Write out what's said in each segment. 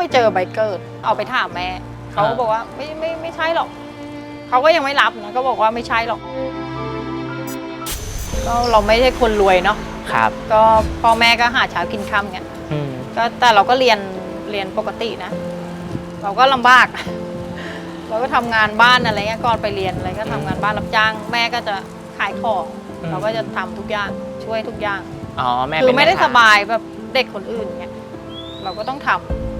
ไปเจอใบเกิดเอาไปถามแม่เขาก็บอกว่าไม่ไม่ไม่ใช่หรอกเขาก็ยังไม่รับนะก็บอกว่าไม่ใช่หรอกก็เราไม่ใช่คนรวยเนาะครับ ก็พ่อแม่ก็หาเช้ากินค่ำเงี้ยอืมก็แต่เราก็เรียนเรียนปกตินะ เราก็ลำบาก เราก็ทำงานบ้านอะไรเงี้ยก่อนไปเรียนอะไรก็ทำงานบ้านรับจ้าง แม่ก็จะขายของเราก็จะทำทุกอย่างช่วยทุกอย่าง อ๋อแม่คือเป็นไม่ได้แค้สบายแบบเด็กคนอื่นเงี้ยเราก็ต้องทำเพ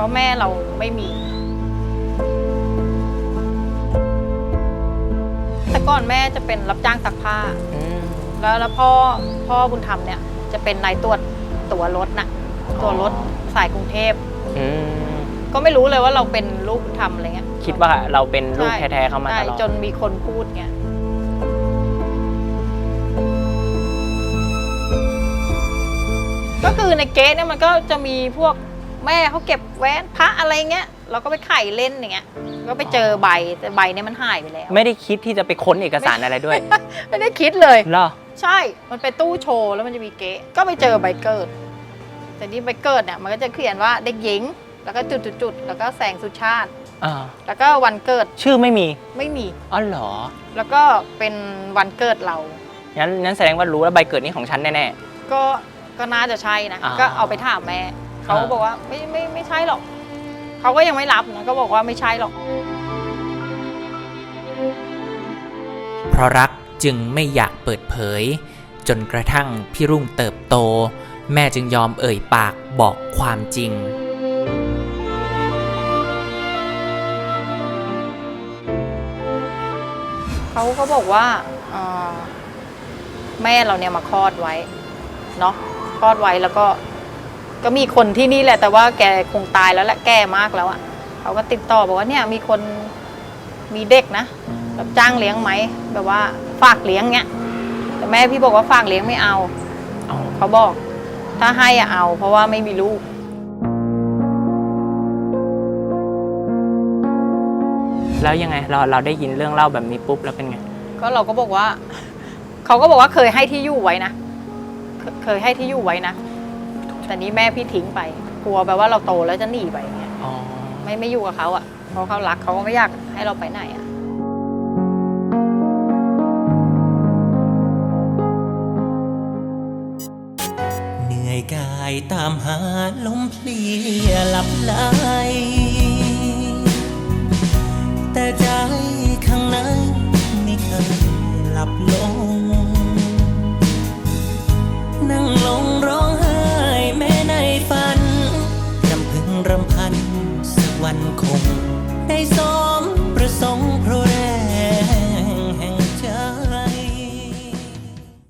ราะแม่เราไม่มี แต่ก่อนแม่จะเป็นรับจ้างซักผ้าอืมแล้วแล้วพ่อพ่อบุญธรรมเนี่ย จะเป็นนายตรวจตัวรถน่ะ ตัวรถสายกรุงเทพ อืมก็ไม่รู้เลยว่าเราเป็นลูกบุญธรรมอะไรเงี้ยคิดว่าเราเป็นลูกใช่แท้ๆเขามาใช่ตลอดจนมีคนพูดเงี้ย ก็คือในเก๊ะเนี่ยมันก็จะมีพวก แม่เขาเก็บแหวนพระอะไรเงี้ยเราก็ไปไข่เล่นอย่างเงี้ยก็ไปเจอใบแต่ใบเนี่ยมันหายไปแล้ว ไม่ได้คิดที่จะไปค้นเอกสารอะไรด้วยไม่ได้คิดเลยเหรอใช่ มันเป็นตู้โชว์แล้วมันจะมีเก๊ะก็ไปเจอใบเกิด แต่นี่ใบเกิดเนี่ยมันก็จะเขียนว่าเด็กหญิง แล้วก็จุดๆๆแล้วก็แสงสุชาติอ่าแล้วก็วันเกิดชื่อไม่มีไม่มี อ๋อเหรอแล้วก็เป็นวันเกิดเรางั้นงั้นแสดงว่ารู้แล้วใบเกิดนี้ของฉันแน่ก็ก็น่าจะใช่นะอ่าก็เอาไปถามแม่ เขาก็อ่าบอกว่าไม่ไม่ไม่ใช่หรอก เขาก็ยังไม่รับนะก็บอกว่าไม่ใช่หรอก เพราะรักจึงไม่อยากเปิดเผย จนกระทั่งพี่รุ่งเติบโต แม่จึงยอมเอ่ยปากบอกความจริง เขาก็บอกว่าเอ่อแม่เราเนี่ยมาคลอดไว้เนาะคลอดไว้แล้วก็ ก็มีคนที่นี่แหละ แต่ว่าแกคงตายแล้วแหละแก่มากแล้วอะ่ะเขาก็ติดต่อบอกว่าเนี่ยมีคนมีเด็กนะๆรับจ้างเลี้ยงไหมแบบว่าฝากเลี้ยงเนี้ยแต่แม่พี่บอกว่าฝากเลี้ยงไม่เอาอ๋อเขาบอก ถ้าให้อะเอา เพราะว่าไม่มีลูกแล้วยังไงเราเราได้ยินเรื่องเล่าแบบนี้ปุ๊บแล้วเป็นไง ก็เราก็บอกว่า เขาก็บอกว่าเคยให้ที่อยู่ไว้นะ เคเคยให้ที่อยู่ไว้นะ แต่นี้แม่พี่ทิ้งไปกลัวแบบว่าเราโตแล้วจะหนีไปอย่างเงี้ยอ๋อไม่ไม่อยู่กับเขาอะเพราะเขารักเขาก็ไม่อยากให้เราไปไหนอะเหนื่อยกายตามหาลมเพลียหลับไหล